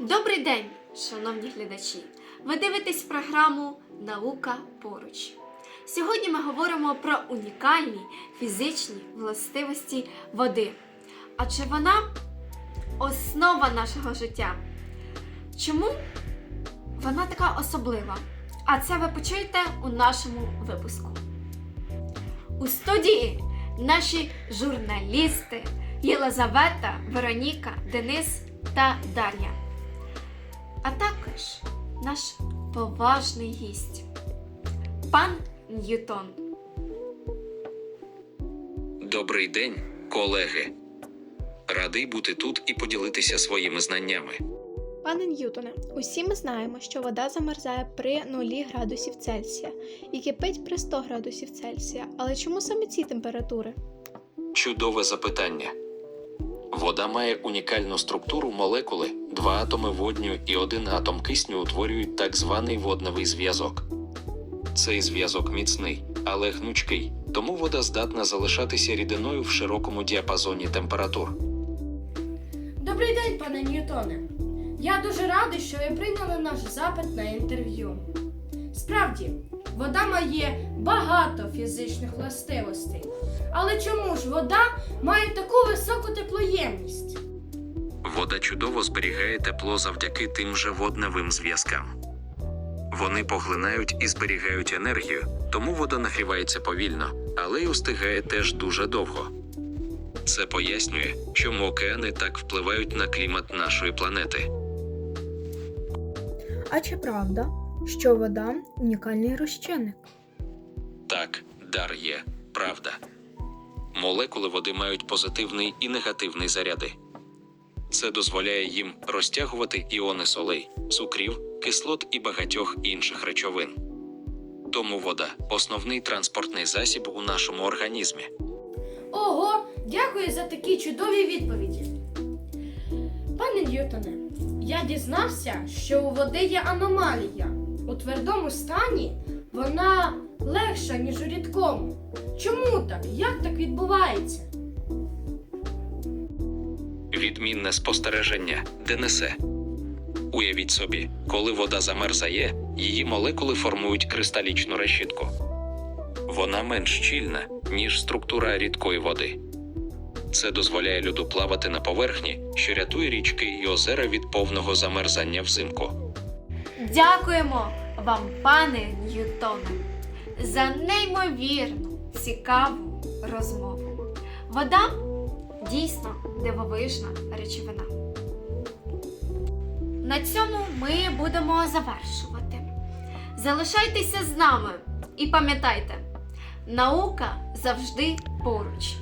Добрий день, шановні глядачі! Ви дивитесь програму Наука поруч. Сьогодні ми говоримо про унікальні фізичні властивості води. Адже вона основа нашого життя. Чому вона така особлива? А це ви почуєте у нашому випуску. У студії наші журналісти Єлизавета, Вероніка, Денис та Дар'я. А також наш поважний гість пан Ньютон. Добрий день, колеги. Радий бути тут і поділитися своїми знаннями. Пане Ньютоне, усі ми знаємо, що вода замерзає при 0 градусів Цельсія і кипить при 100 градусів Цельсія. Але чому саме ці температури? Чудове запитання. Вода має унікальну структуру молекули, два атоми водню і один атом кисню утворюють так званий водневий зв'язок. Цей зв'язок міцний, але гнучкий, тому вода здатна залишатися рідиною в широкому діапазоні температур. Добрий день, пане Ньютоне. Я дуже радий, що ви прийняли наш запит на інтерв'ю. Справді, вода має багато фізичних властивостей. Але чому ж вода має таку високу теплоємність? Вода чудово зберігає тепло завдяки тим же водневим зв'язкам. Вони поглинають і зберігають енергію, тому вода нагрівається повільно, але й устигає теж дуже довго. Це пояснює, чому океани так впливають на клімат нашої планети. А чи правда, що вода унікальний розчинник? Так, дар є, правда. Молекули води мають позитивний і негативний заряди. Це дозволяє їм розтягувати іони солей, цукрів, кислот і багатьох інших речовин. Тому вода основний транспортний засіб у нашому організмі. Ого, дякую за такі чудові відповіді. Ньютоне, я дізнався, що у води є аномалія. У твердому стані вона легша, ніж у рідкому. Чому так? Як так відбувається? Відмінне спостереження Денесе. Уявіть собі, коли вода замерзає, її молекули формують кристалічну решітку. Вона менш щільна, ніж структура рідкої води. Це дозволяє льоду плавати на поверхні, що рятує річки і озера від повного замерзання взимку. Дякуємо вам, пане Ньютоне, за неймовірну цікаву розмову. Вода дійсно дивовижна речовина. На цьому ми будемо завершувати. Залишайтеся з нами і пам'ятайте, наука завжди поруч.